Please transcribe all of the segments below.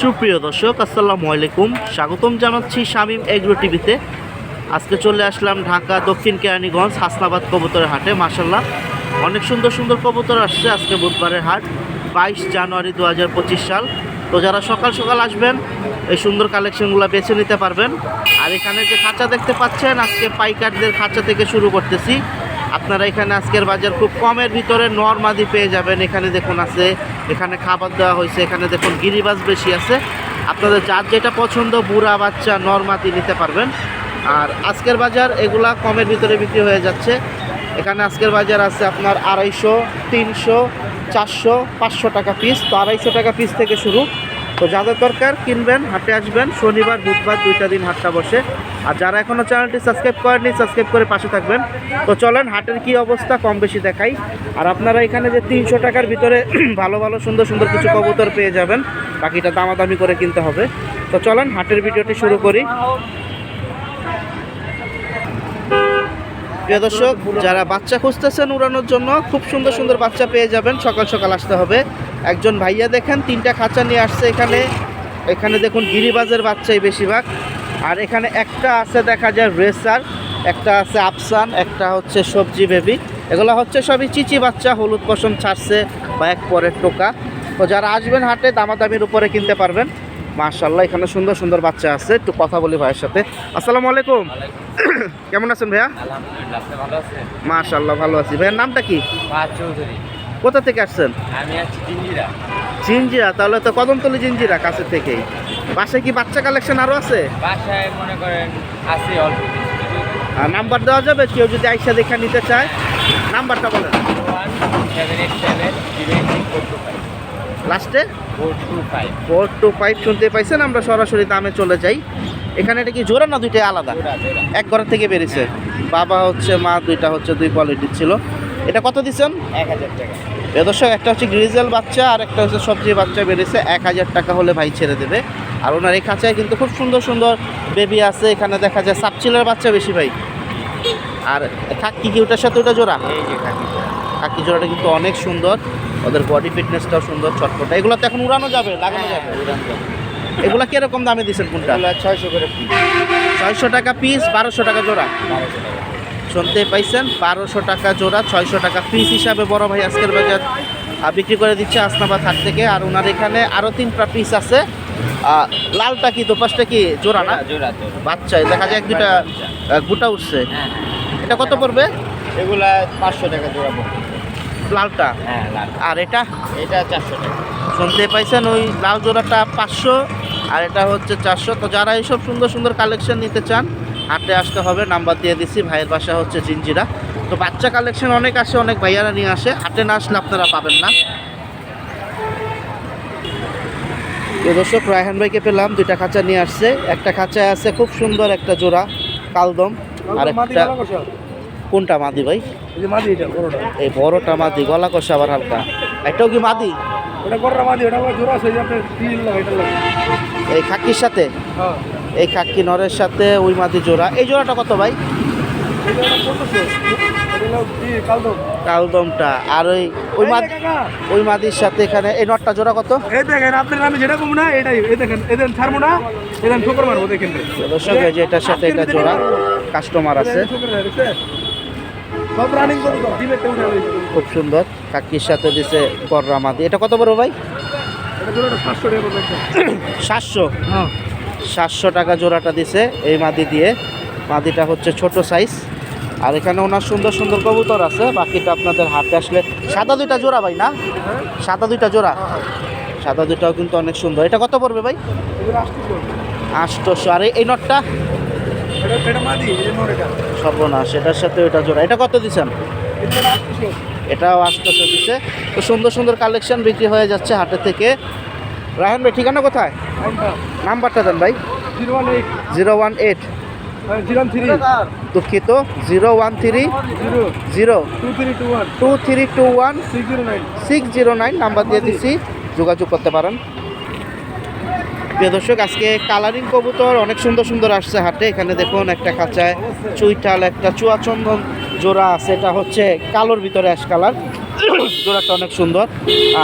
সুপ্রিয় দর্শক, আসসালামু আলাইকুম। স্বাগতম জানাচ্ছি শামীম এগ্রো টিভিতে। আজকে চলে আসলাম ঢাকা দক্ষিণ কেরানীগঞ্জ হাসনাবাদ কবুতরের হাটে মাসাল্লাহ অনেক সুন্দর সুন্দর কবুতর আসছে আজকে বুধবারের হাট, বাইশ জানুয়ারি দু হাজার পঁচিশ সাল। তো যারা সকাল সকাল আসবেন, এই সুন্দর কালেকশনগুলো বেছে নিতে পারবেন। আর এখানে যে খাঁচা দেখতে পাচ্ছেন, আজকে পাইকারদের খাঁচা থেকে শুরু করতেছি। আপনারা এখানে আজকের বাজার খুব কমের ভিতরে নর্মাদি পেয়ে যাবেন। এখানে দেখুন আছে, এখানে খাবার দেওয়া হয়েছে, এখানে দেখুন গিরিবাস বেশি আছে। আপনাদের যার যেটা পছন্দ, বুড়া বাচ্চা নর্মাদি নিতে পারবেন। আর আজকের বাজার এগুলা কমের ভিতরে বিক্রি হয়ে যাচ্ছে। এখানে আজকের বাজার আছে আপনার আড়াইশো, তিনশো, চারশো, পাঁচশো টাকা পিস তো আড়াইশো টাকা পিস থেকে শুরু। তো যাদের দরকার, কিনবেন, হাটে আসবেন, শনিবার, বুধবার দুইটা দিন হাটটা বসে। আর যারা এখনও চ্যানেলটি সাবস্ক্রাইব করেননি, সাবস্ক্রাইব করে পাশে থাকবেন। তো চলেন, হাটের কি অবস্থা কম বেশি দেখাই। আর আপনারা এখানে যে তিনশো টাকার ভিতরে ভালো ভালো, সুন্দর সুন্দর কিছু কবুতর পেয়ে যাবেন, বাকিটা দামাদামি করে কিনতে হবে। তো চলেন, হাটের ভিডিওটি শুরু করি। প্রিয় দর্শক, যারা বাচ্চা খুঁজতেছেন উড়ানোর জন্য, খুব সুন্দর সুন্দর বাচ্চা পেয়ে যাবেন। সকাল সকাল আসতে হবে। একজন ভাইয়া দেখেন, তিনটা খাঁচা নিয়ে আসছে এখানে। এখানে দেখুন, গিরিবাজের বাচ্চাই বেশিরভাগ। আর এখানে একটা আছে দেখা যায় রেসার, একটা আছে আফসান, একটা হচ্ছে সবজি বেবি। এগুলো হচ্ছে সবই চিচি বাচ্চা, হলুদ পশম ছাড়ছে বা এক পরের টোকা। তো যারা আসবেন হাটে, দামাদামির উপরে কিনতে পারবেন। মাশাল্লাহ এখানে সুন্দর সুন্দর বাচ্চা আছে। একটু কথা বলি ভাইয়ের সাথে। আসসালামু আলাইকুম। কেমন আছেন ভাইয়া? আপনি ভালো আছি। ভাইয়ের নামটা কি? কোথা থেকে আসছেন? আমি আছি জিঞ্জিরা জিঞ্জিরা তাহলে তো কদমতলি জিঞ্জিরা কাছে থেকেই। বাসায় কি বাচ্চা কালেকশন আরও আছে? বাসায় মনে করেন আছে অল্প আর নাম্বার দেওয়া যাবে? কেউ যদি আইসা দেখা নিতে চায়। নাম্বারটা বলেন। লাস্টে four two five four two five শুনতে পাইছেন? আমরা সরাসরি দামে চলে যাই। এখানে এটা কি জোড়া না দুইটাই আলাদা? এক ঘর থেকে বেরিয়েছে। বাবা হচ্ছে মা দুইটা হচ্ছে দুই কোয়ালিটির ছিল। এটা কত দিচ্ছেন? এক হাজার টাকা। দর্শক একটা হচ্ছে গ্রিজেল বাচ্চা আর একটা হচ্ছে সবজি বাচ্চা বেরিয়েছে। এক হাজার টাকা হলে ভাই ছেড়ে দেবে। আর ওনার এই খাঁচায় কিন্তু খুব সুন্দর সুন্দর বেবি আছে। এখানে দেখা যায় সাপচিলের বাচ্চা বেশি ভাই। আর খাকি কি ওটার সাথে ওটা জোড়া? খাকি জোড়াটা কিন্তু অনেক সুন্দর। ওদের বডি ফিটনেসটাও সুন্দর ছটফটা এগুলো তো এখন উড়ানো যাবে লাগানো যাবে। উড়ান যাবে। এগুলো কীরকম দামে দিচ্ছেন কোনটা? ছয়শো করে ছয়শো টাকা পিস বারোশো টাকা জোড়া। বারোশো টাকা শুনতে পাইছেন বারোশো টাকা জোড়া ছয়শো টাকা পিস হিসাবে বড় ভাই আজকের বাজার বিক্রি করে দিচ্ছে আসনাবাদ হাট থেকে। আর ওনার এখানে আরও তিনটা পিস আছে। লালটা কি দোপাশটা কি জোড়া না? জোড়া জোড়া দেখা যায় এক দুটা গুটা উঠছে। হ্যাঁ। এটা কত পড়বে? এগুলা পাঁচশো টাকা জোড়া পড়বে। লালটা? হ্যাঁ লাল। আর এটা? এটা চারশো টাকা। শুনতে পাইছেন ওই লাল জোড়াটা পাঁচশো আর এটা হচ্ছে চারশো। তো যারা এইসব সুন্দর সুন্দর কালেকশন নিতে চান হাটে আসতে হবে নাম্বার দিয়ে দিছি ভাইয়ের বাসা হচ্ছে জিঞ্জিরা তো বাচ্চা কালেকশন অনেক আসে অনেক ভাইয়ারা নিয়ে আসে হাটে না আসলে আপনারা পাবেন না। তো দর্শক রায়হান ভাইকে পেলাম দুইটা খাঁচা নিয়ে আসছে। একটা খাঁচায় আছে খুব সুন্দর একটা জোড়া কালদম আর একটা কোনটা মাদি ভাই? এই মাদি এটা বড়টা। এই বড়টা মাদি গলা কষা আবার হালকা। একটাও কি মাদি? ওটা বড়টা মাদি ওটা জোড়া আছে এই খাক্কির সাথে? হ্যাঁ। এই খাক্কি নরের সাথে ওই মাদি জোড়া। এই জোড়াটা কত ভাই? কালদমটা। আর ওই ওই মাদ ওই মাদির সাথে এখানে এই নটটা জোড়া কত? এই দেখেন আপনার আমি যেটা কম না এটাই। এই দেখেন দেখেন ছাড়বো না দেখেন ঠোকর মারবো দেখেন। দর্শক যে এটার সাথে এটা জোড়া কাস্টমার আছে। খুব সুন্দর। কাকির সাথে দিছে কররা মাদি। এটা কত বড় ভাই? সাতশো টাকা সাতশো? হ্যাঁ। টাকা জোড়াটা দিছে এই মাদি দিয়ে। মাদিটা হচ্ছে ছোট সাইজ আর এখানে ওনার সুন্দর সুন্দর কবুতর আছে। বাকিটা আপনাদের হাতে আসলে সাদা দুইটা জোড়া ভাই না? সাদা দুইটা জোড়া। সাদা দুইটাও কিন্তু অনেক সুন্দর। এটা কত পড়বে ভাই? আটশোশো আর এই নটটা। এটা সর্বনাশ, এটার সাথে ওইটা জোড়া। এটা কত দিচ্ছেন? এটাও আটশোশো দিচ্ছে। তো সুন্দর সুন্দর কালেকশন বিক্রি হয়ে যাচ্ছে হাটে থেকে। রায়হান ভাই, ঠিকানা কোথায়? নাম্বারটা দেন ভাই। Zero one eight. Zero one eight দুঃখিত zero one three zero two three two one, six zero nine. Number দিয়ে দিচ্ছি, যোগাযোগ করতে পারেন। প্রিয় দর্শক, আজকে কালারিং কবুতর অনেক সুন্দর সুন্দর আসছে হাটে। এখানে দেখুন একটা খাঁচায় চুইটাল একটা চুয়াচন্দন জোড়া আছে। এটা হচ্ছে কালোর ভিতরে অ্যাশ কালার। জোড়াটা অনেক সুন্দর।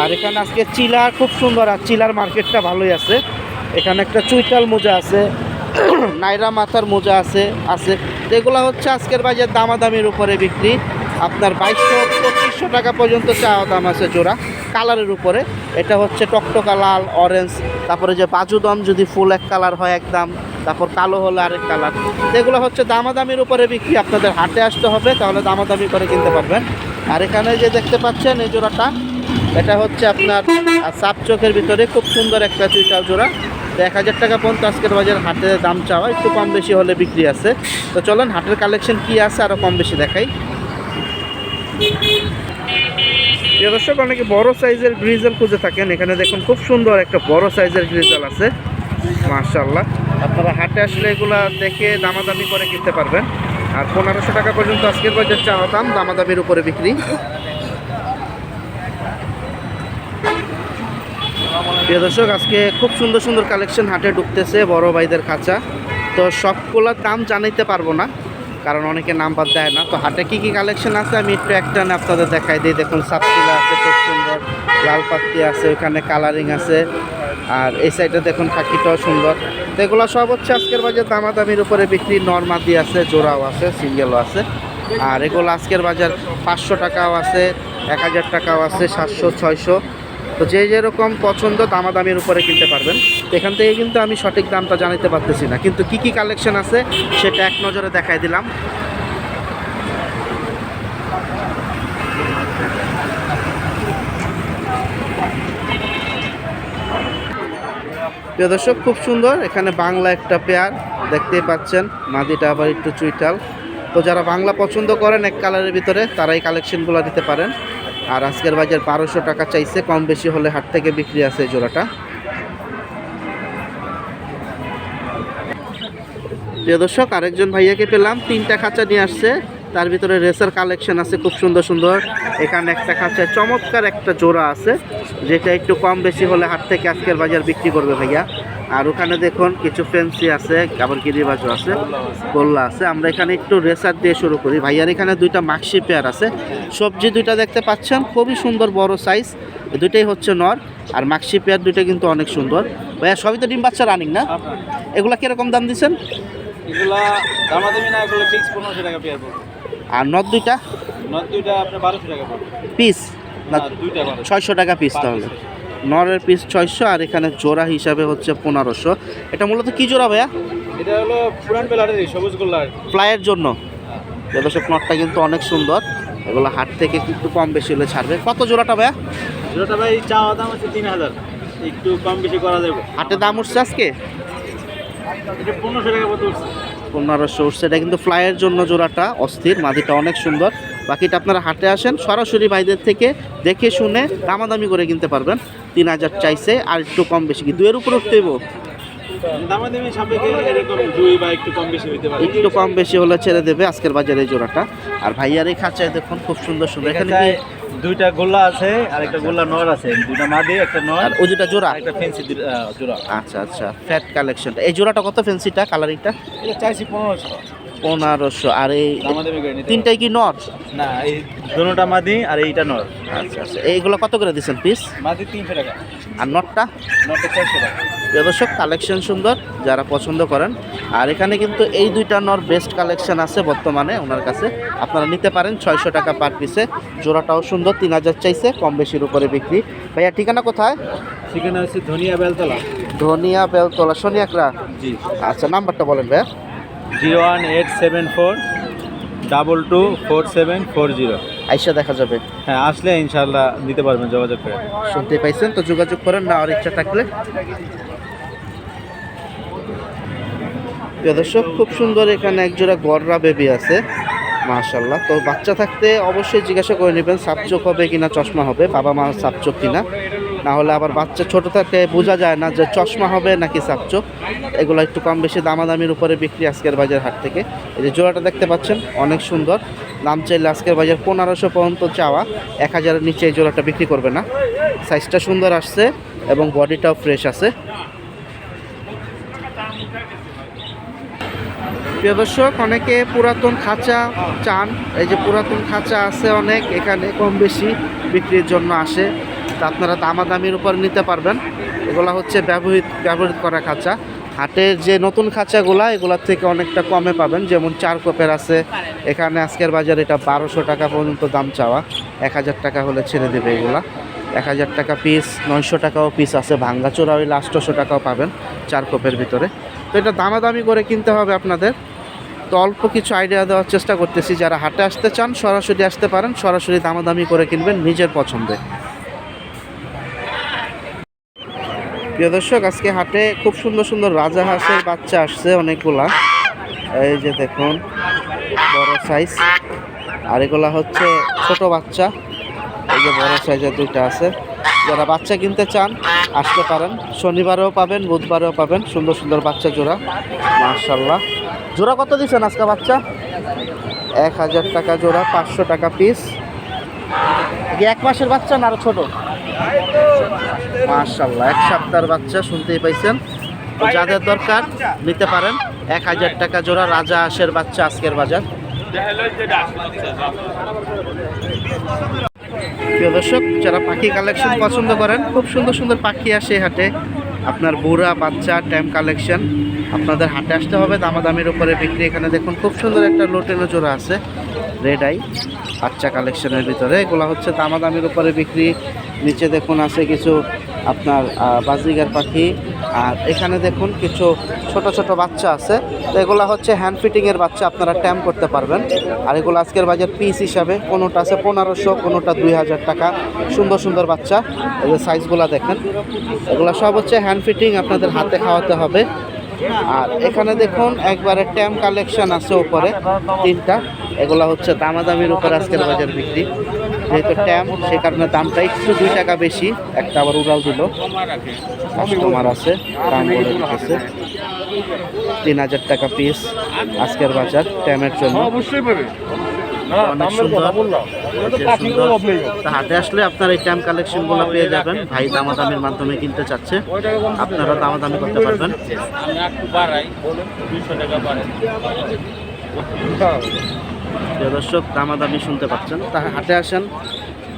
আর এখানে আজকে চিলার খুব সুন্দর, আর চিলার মার্কেটটা ভালোই আছে। এখানে একটা চুইটাল মোজা আছে, নাইরা মাথার মোজা আছে আছে। এগুলো হচ্ছে আজকের বাজার দামাদামির উপরে বিক্রি। আপনার বাইশশো পঁচিশশো টাকা পর্যন্ত চাওয়া দাম আছে জোড়া। কালারের উপরে। এটা হচ্ছে টকটকা লাল অরেঞ্জ তারপরে যে বাজুদম যদি ফুল এক কালার হয় এক দাম, তারপর কালো হলে আরেক কালার। এগুলো হচ্ছে দামাদামির উপরে বিক্রি। আপনাদের হাটে আসতে হবে, তাহলে দামাদামি করে কিনতে পারবেন। আর এখানে যে দেখতে পাচ্ছেন এই জোড়াটা, এটা হচ্ছে আপনার সাপ চোখের ভিতরে খুব সুন্দর একটা চুইটাল জোড়া। তো এক হাজার টাকা পর্যন্ত আজকের বাজার হাটে দাম চাওয়া, একটু কম বেশি হলে বিক্রি আছে। তো চলেন, হাটের কালেকশন কি আছে আরও কম বেশি দেখাই। প্রিয় দর্শক, অনেকে বড় সাইজের গ্রিজেল খুঁজে থাকেন। এখানে দেখুন খুব সুন্দর একটা বড় সাইজের গ্রিজেল আছে। মার্শাল্লাহ আপনারা হাটে আসলে এগুলা দেখে দামাদামি করে কিনতে পারবেন। আর পনেরোশো টাকা পর্যন্ত আজকের বাজার চাওয়া দাম, দামাদামির উপরে বিক্রি। প্রিয় দর্শক, আজকে খুব সুন্দর সুন্দর কালেকশন হাটে ঢুকতেছে বড় ভাইদের খাঁচা। তো সবগুলোর দাম জানাইতে পারব না। কারণ অনেকে নাম্বার দেয় না। তো হাটে কি কি কালেকশন আছে আমি একটু একটা আপনাদের দেখাই দিই। দেখুন সাপচিলা আছে, খুব সুন্দর। লাল পাত্তি আছে ওখানে কালারিং আছে। আর এই সাইডে দেখুন, খাকিটাও সুন্দর। তো এগুলো সব হচ্ছে আজকের বাজার দামাদামির উপরে বিক্রি। নর্মাদি আছে, জোড়াও আছে সিঙ্গেলও আছে। আর এগুলো আজকের বাজার পাঁচশো টাকাও আছে, এক হাজার টাকাও আছে, সাতশো, ছয়শো। তো যে যেরকম পছন্দ দামা দামাদামির উপরে কিনতে পারবেন। এখান থেকে কিন্তু আমি সঠিক দামটা জানাতে পারতেছি না। কিন্তু কি কি কালেকশন আছে সেটা এক নজরে দেখাই দিলাম। প্রিয় দর্শক, খুব সুন্দর। এখানে বাংলা একটা পেয়ার দেখতেই পাচ্ছেন। মাদিটা আবার একটু চুইটাল। তো যারা বাংলা পছন্দ করেন এক কালারের ভিতরে, তারা এই কালেকশনগুলো দিতে পারেন। আর আজকের বাজার বারোশো টাকা চাইছে, কম বেশি হলে হাট থেকে বিক্রি আছে জোড়াটা। প্রিয় দর্শক, আরেকজন ভাইয়াকে পেলাম, তিনটা খাঁচা নিয়ে আসছে। তার ভিতরে রেসার কালেকশন আছে খুব সুন্দর সুন্দর। এখানে একটা খাঁচায় চমৎকার একটা জোড়া আছে, যেটা একটু কম বেশি হলে হাট থেকে আজকের বাজার বিক্রি করবে ভাইয়া। আর ওখানে দেখুন কিছু ফেন্সি আছে, আবার গিরিবাজও আছে, গোল্লা আছে। আমরা এখানে একটু রেসার দিয়ে শুরু করি। ভাইয়ার এখানে দুইটা মাক্সি পেয়ার আছে। সবজি দুইটা দেখতে পাচ্ছেন, খুবই সুন্দর বড় সাইজ দুইটাই হচ্ছে নর। আর মাক্সি পেয়ার দুইটা কিন্তু অনেক সুন্দর। ভাইয়া, সবই তো ডিম বাচ্চা রানিং না? এগুলা কীরকম দাম দিচ্ছেন? এগুলা দামাদামি না এগুলো ফিক্স পনেরোশো টাকা পেয়ার আর নট দুইটা? নট দুইটা আপনার বারোশো টাকা পিস? ছয়শো টাকা পিস তাহলে। নরের পিস ছয়শো আর এখানে জোড়া হিসাবে হচ্ছে পনেরোশো। এটা মূলত কি জোড়া ভাইয়া? এটা হলো পুরান বেলারের সবুজ গোল্লার। ফ্লাইয়ের জন্য। দর্শক নটটা কিন্তু অনেক সুন্দর। এগুলো হাট থেকে একটু কম বেশি হলে ছাড়বে। কত জোড়াটা ভাইয়া? যেটা ভাই চাওয়া দাম আছে তিন হাজার। একটু কম বেশি করা যাবে। হাটে দাম উঠছে আজকে? পনেরোশো টাকা মতো উঠছে। পনেরোশো সোর্স এটা কিন্তু ফ্লাইয়ের জন্য জোড়াটা, অস্থির, মাদিটা অনেক সুন্দর। বাকিটা আপনারা হাটে আসেন, সরাসরি ভাইদের থেকে দেখে শুনে দামাদামি করে কিনতে পারবেন। তিন হাজার চাইছে, আর একটু কম বেশি। কি দুয়ের উপর উঠতেইব? দামাদামি সাপেক্ষে এরকম দুই বা একটু কম বেশি হইতে পারে। একটু কম বেশি হলে ছেড়ে দেবে আজকের বাজারে এই জোড়াটা। আর ভাইয়ার এই খাঁচায় দেখুন খুব সুন্দর সুন্দর। এখানে দুইটা গোল্লা আছে আর একটা গোল্লা নর আছে। দুইটা মাদি একটা নর আর ওই দুটা জোড়া? আর একটা ফেন্সি জোড়া। আচ্ছা আচ্ছা ফ্যাট কালেকশনটা এই জোড়াটা কত ফেন্সিটা কালারিংটা এটা চাইছি পনেরোশো। পনেরোশো। আর এই তিনটাই কি নর? না এই দুটোটা মাদি আর এইটা নর। আচ্ছা আচ্ছা। এইগুলো কত করে দিচ্ছেন পিস মাদি তিনশো টাকা। আর নটটা? নরটা চারশো টাকা। দর্শক কালেকশন সুন্দর যারা পছন্দ করেন। আর এখানে কিন্তু এই দুইটা নর বেস্ট কালেকশন আছে বর্তমানে ওনার কাছে। আপনারা নিতে পারেন ছয়শো টাকা পার পিসে জোড়াটাও সুন্দর তিন হাজার চাইছে কম বেশির উপরে বিক্রি। ভাইয়া ঠিকানা কোথায়? ঠিকানা হচ্ছে ধনিয়া বেলতলা। ধনিয়া বেলতলা শনিয়াকরা জি। আচ্ছা নাম্বারটা বলেন ভাইয়া। Zero one eight seven four double two four seven four zero. আইসা দেখা যাবে। হ্যাঁ আসলে ইনশাল্লাহ নিতে পারবেন যোগাযোগ করে। শুনতে পাইছেন তো যোগাযোগ করেন না আর ইচ্ছা থাকলে। দর্শক খুব সুন্দর এখানে একজোড়া গররা বেবি আছে মাশাল্লাহ তো বাচ্চা থাকতে অবশ্যই জিজ্ঞাসা করে নেবেন সাপচোক হবে কিনা চশমা হবে বাবা মা সাপচোক কিনা। না হলে আবার বাচ্চা ছোট থাকতে বোঝা যায় না যে চশমা হবে নাকি সাপচোক এগুলো একটু কম বেশি দামাদামির উপরে বিক্রি আজকের বাজার হাট থেকে। এই যে জোড়াটা দেখতে পাচ্ছেন, অনেক সুন্দর। দাম চাইলে আজকের বাজার পনেরোশো পর্যন্ত চাওয়া। এক হাজারের নিচে এই জোড়াটা বিক্রি করবে না। সাইজটা সুন্দর আসছে এবং বডিটাও ফ্রেশ আছে। প্রিয় দর্শক, অনেকে পুরাতন খাঁচা চান। এই যে পুরাতন খাঁচা আছে অনেক, এখানে কম বেশি বিক্রির জন্য আসে। তা আপনারা দামাদামির উপর নিতে পারবেন। এগুলো হচ্ছে ব্যবহৃত ব্যবহৃত করা খাঁচা। হাটের যে নতুন খাঁচাগুলা, এগুলোর থেকে অনেকটা কমে পাবেন। যেমন চার কোপের আছে। এখানে আজকের বাজারে এটা বারোশো টাকা পর্যন্ত দাম চাওয়া। এক হাজার টাকা হলে ছেড়ে দেবে এগুলা। এক হাজার টাকা পিস নয়শো টাকাও পিস আছে। ভাঙ্গা চোরা হইলে আটশোশো টাকাও পাবেন চার কোপের ভিতরে। তো এটা দামাদামি করে কিনতে হবে আপনাদের। তো অল্প কিছু আইডিয়া দেওয়ার চেষ্টা করতেছি। যারা হাটে আসতে চান, সরাসরি আসতে পারেন। সরাসরি দামাদামি করে কিনবেন নিজের পছন্দে। প্রিয় দর্শক, আজকে হাটে খুব সুন্দর সুন্দর রাজা হাঁসের বাচ্চা আসছে অনেকগুলা। এই যে দেখুন, বড় সাইজ আর এগুলা হচ্ছে ছোট বাচ্চা। এই যে বড় সাইজের দুইটা আছে। যারা বাচ্চা কিনতে চান, আসতে পারেন। শনিবারেও পাবেন, বুধবারেও পাবেন। সুন্দর সুন্দর বাচ্চা জোড়া। মার্শাল্লাহ জোড়া কত দিচ্ছেন আজকে বাচ্চা? এক হাজার টাকা জোড়া, পাঁচশো টাকা পিস এক মাসের বাচ্চা না আরও ছোট? মার্শাল্লাহ এক সপ্তাহের বাচ্চা, শুনতেই পাইছেন? তো যাদের দরকার, নিতে পারেন। এক হাজার টাকা জোড়া রাজা হাঁসের বাচ্চা আজকের বাজার। প্রিয় দর্শক, যারা পাখি কালেকশন পছন্দ করেন, খুব সুন্দর সুন্দর পাখি আসে হাটে। আপনার বুড়া, বাচ্চা, ট্যাম কালেকশন। আপনাদের হাটে আসতে হবে, দামাদামির উপরে বিক্রি। এখানে দেখুন, খুব সুন্দর একটা লোটেনো জোড়া আছে রেড আই বাচ্চা কালেকশনের ভিতরে। এগুলো হচ্ছে দামাদামির উপরে বিক্রি। নিচে দেখুন, আছে কিছু আপনার বাজিগার পাখি। আর এখানে দেখুন কিছু ছোট ছোট বাচ্চা আছে। তো এগুলো হচ্ছে হ্যান্ড ফিটিংয়ের বাচ্চা, আপনারা ট্যাম করতে পারবেন। আর এগুলো আজকের বাজার পিস হিসাবে কোনোটা আছে পনেরোশো, কোনোটা দুই হাজার টাকা। সুন্দর সুন্দর বাচ্চা। এই যে সাইজগুলো দেখেন। এগুলো সব হচ্ছে হ্যান্ড ফিটিং আপনাদের হাতে খাওয়াতে হবে। আর এখানে দেখুন একবারে ট্যাম কালেকশন আছে উপরে তিনটা। এগুলা হচ্ছে দামা দামাদামির উপর আজকের বাজার বিক্রি। যেহেতু ট্যাম সে কারণে দামটা একটু দুই টাকা বেশি। একটা আবার উড়াল দিল। কাস্টমার আছে দাম বলে দিতেছে। তিন হাজার টাকা পিস আজকের বাজার ট্যামের জন্য। অবশ্যই পাবে। অনেক সুন্দর। যে সুন্দর। তা হাটে আসলে আপনার এই ট্যাম কালেকশনগুলো পেয়ে যাবেন। ভাই দামাদামির মাধ্যমে কিনতে চাচ্ছে। আপনারা দামাদামি করতে পারবেন। প্রিয় দর্শক দামাদামি শুনতে পাচ্ছেন। তা হাটে আসেন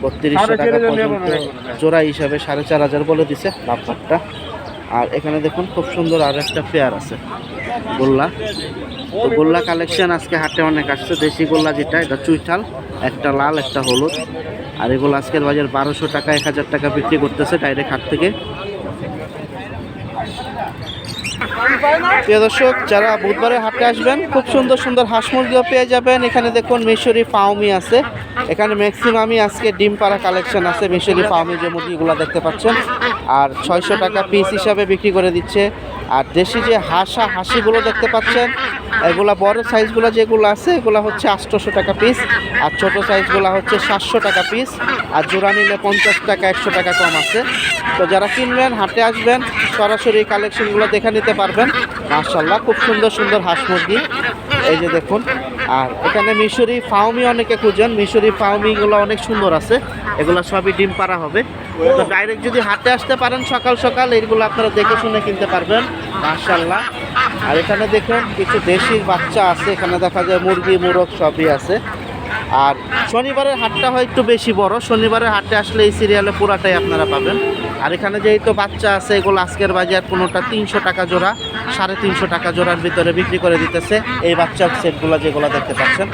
বত্রিশশো টাকা পর্যন্ত জোড়া হিসাবে সাড়ে চার হাজার বলে দিছে লাভবারটা আর এখানে দেখুন খুব সুন্দর আর একটা পেয়ার আছে গোল্লা। তো গোল্লা কালেকশন আজকে হাটে অনেক আসছে। দেশি গোল্লা যেটা এটা চুইঠাল একটা লাল একটা হলুদ। আর এগুলো আজকের বাজার বারোশো টাকা এক হাজার টাকা বিক্রি করতেছে ডাইরেক্ট হাট থেকে। প্রিয় দর্শক, যারা বুধবারে হাটে আসবেন, খুব সুন্দর সুন্দর হাঁস মুরগিও পেয়ে যাবেন। এখানে দেখুন মিশরি ফাউমি আছে। এখানে ম্যাক্সিমামই আজকে ডিম পাড়া কালেকশন আছে, মিশরি ফাউমি যে মুরগিগুলো দেখতে পাচ্ছেন। আর ছয়শো টাকা পিস হিসাবে বিক্রি করে দিচ্ছে। আর দেশি যে হাসা হাসিগুলো দেখতে পাচ্ছেন, এগুলা বড় সাইজগুলো যেগুলো আছে, এগুলো হচ্ছে আটশোশো টাকা পিস আর ছোট সাইজগুলো হচ্ছে সাতশো টাকা পিস আর জোড়া নিলে পঞ্চাশ টাকা, একশো টাকা কম আছে। তো যারা কিনবেন, হাটে আসবেন, সরাসরি কালেকশনগুলো দেখে নিতে পারবেন। মার্শাল্লাহ খুব সুন্দর সুন্দর হাঁস মুরগি। এই যে দেখুন, আর এখানে মিশরি ফাউমি অনেকে খুঁজেন। মিশরি ফাউমিগুলো অনেক সুন্দর আছে। এগুলো সবই ডিম পাড়া হবে। তো ডাইরেক্ট যদি হাটে আসতে পারেন সকাল সকাল, এইগুলো আপনারা দেখে শুনে কিনতে পারবেন মার্শাল্লাহ আর এখানে দেখুন, কিছু দেশির বাচ্চা আছে। এখানে দেখা যায় মুরগি, মুরগ সবই আছে। আর শনিবারের হাটটা হয় একটু বেশি বড়। শনিবারের হাটে আসলে এই সিরিয়ালে পুরাটাই আপনারা পাবেন। আর এখানে যেহেতু বাচ্চা আছে, এগুলো আজকের বাজার কোনোটা তিনশো টাকা জোড়া, সাড়ে তিনশো টাকা জোড়ার ভিতরে বিক্রি করে দিতেছে। এই বাচ্চার সেটগুলো যেগুলো দেখতে পাচ্ছেন।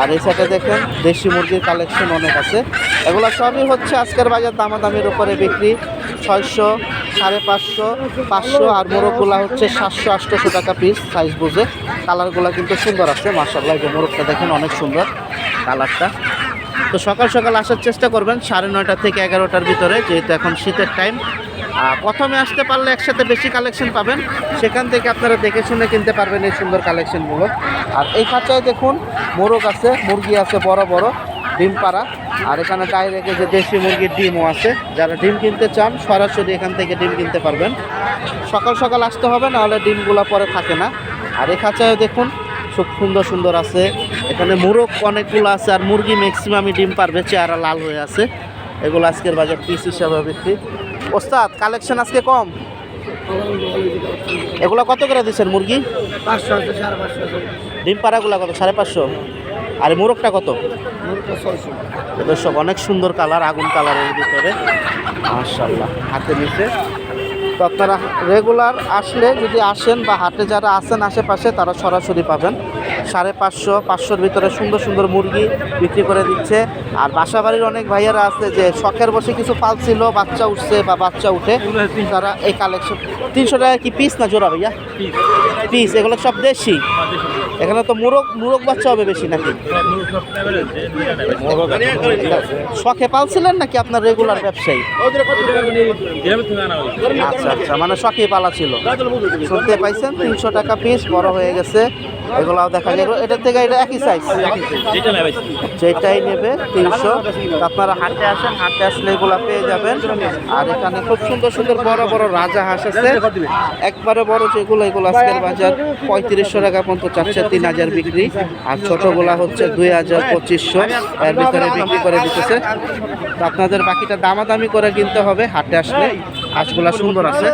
আর এই সাথে দেখেন, দেশি মুরগির কালেকশন অনেক আছে। এগুলো সবই হচ্ছে আজকের বাজার দামাদামির উপরে বিক্রি। ছয়শো, সাড়ে পাঁচশো পাঁচশো আর মোরগগুলা হচ্ছে সাতশো আটশোশো টাকা পিস সাইজ বুঝে। কালারগুলো কিন্তু সুন্দর আছে মার্শাল্লাহ যে মোরগটা দেখেন অনেক সুন্দর। কালারটা। তো সকাল সকাল আসার চেষ্টা করবেন, সাড়ে নয়টা থেকে এগারোটার ভিতরে, যেহেতু এখন শীতের টাইম প্রথমে আসতে পারলে একসাথে বেশি কালেকশন পাবেন। সেখান থেকে আপনারা দেখে শুনে কিনতে পারবেন এই সুন্দর কালেকশনগুলো আর এই খাঁচায় দেখুন, মোরগ আছে, মুরগি আছে, বড় বড়, ডিম পাড়া। আর এখানে গায়ে রেখে যে দেশি মুরগির ডিমও আছে। যারা ডিম কিনতে চান, সরাসরি এখান থেকে ডিম কিনতে পারবেন। সকাল সকাল আসতে হবে, নাহলে ডিমগুলো পরে থাকে না। আর এই খাঁচায় দেখুন খুব সুন্দর সুন্দর আছে। এখানে মুরগ অনেকগুলো আছে আর মুরগি ম্যাক্সিমামই ডিম পারবে চেহারা লাল হয়ে আছে। এগুলো আজকের বাজার পিস হিসাবে বিক্রি। ওস্তাদ কালেকশন আজকে কম? এগুলো কত করে দিচ্ছেন মুরগি? পাঁচশো ডিম পাড়াগুলো কত? সাড়ে পাঁচশো? আর মোরগটা কত? দর্শক অনেক সুন্দর কালার আগুন কালারের ভিতরে। মাশাল্লাহ হাতে নিচে। তো আপনারা রেগুলার আসলে যদি আসেন বা হাটে যারা আছেন আশেপাশে তারা সরাসরি পাবেন। সাড়ে পাঁচশো, পাঁচশোর ভিতরে সুন্দর সুন্দর মুরগি বিক্রি করে দিচ্ছে। আর বাসা বাড়ির অনেক ভাইয়ারা আছে যে শখের বসে কিছু পালছিল বাচ্চা উঠছে বা বাচ্চা উঠে, তারা এই কালেকশন তিনশো টাকা কি পিস না জোড়া ভাইয়া? পিস এগুলো সব দেশি? এখানে তো মুরগ মুরগ বাচ্চা হবে বেশি নাকি? শখে পালছিলেন নাকি আপনার রেগুলার ব্যবসায়ী? আচ্ছা আচ্ছা মানে শখে পালা ছিল। শুনতে পাইছেন, তিনশো টাকা পিস বড় হয়ে গেছে। এগুলাও দেখা গেল এটার থেকে এটা একই সাইজ যেটাই নেবে তিনশো। আপনারা হাটে আসেন, হাটে আসলে এগুলা পেয়ে যাবেন। আর এখানে খুব সুন্দর সুন্দর বড় বড় রাজা হাঁস আছে। একবারে বড় যেগুলো, এগুলো আজকের বাজার পঁয়ত্রিশশো টাকা পর্যন্ত চারশো তিন হাজার বিক্রি। আর ছোটগুলা হচ্ছে দুই হাজার পঁচিশশো। এর ভিতরে বিক্রি করে দিতেছে। আপনাদের বাকিটা দামাদামি করে কিনতে হবে, হাটে আসলে। হাঁসগুলা সুন্দর আছে।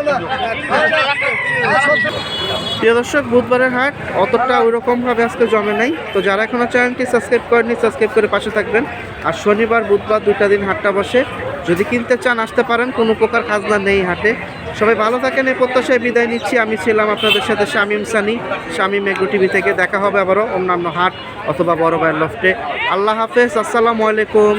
প্রিয় দর্শক, বুধবারের হাট অতটা ওইরকমভাবে আজকে জমে নাই। তো যারা এখনও চ্যানেলটি সাবস্ক্রাইব করেনি সাবস্ক্রাইব করে পাশে থাকবেন। আর শনিবার, বুধবার দুইটা দিন হাটটা বসে। যদি কিনতে চান, আসতে পারেন, কোনো প্রকার খাজনা নেই হাটে। সবাই ভালো থাকেন, এই প্রত্যাশায় বিদায় নিচ্ছি। আমি ছিলাম আপনাদের সাথে শামিম সানি। শামিম এগ্রো টিভি থেকে দেখা হবে আবারও অন্যান্য হাট অথবা বড় ভাইয়ের লফটে। আল্লাহ হাফেজ, আসসালামু আলাইকুম।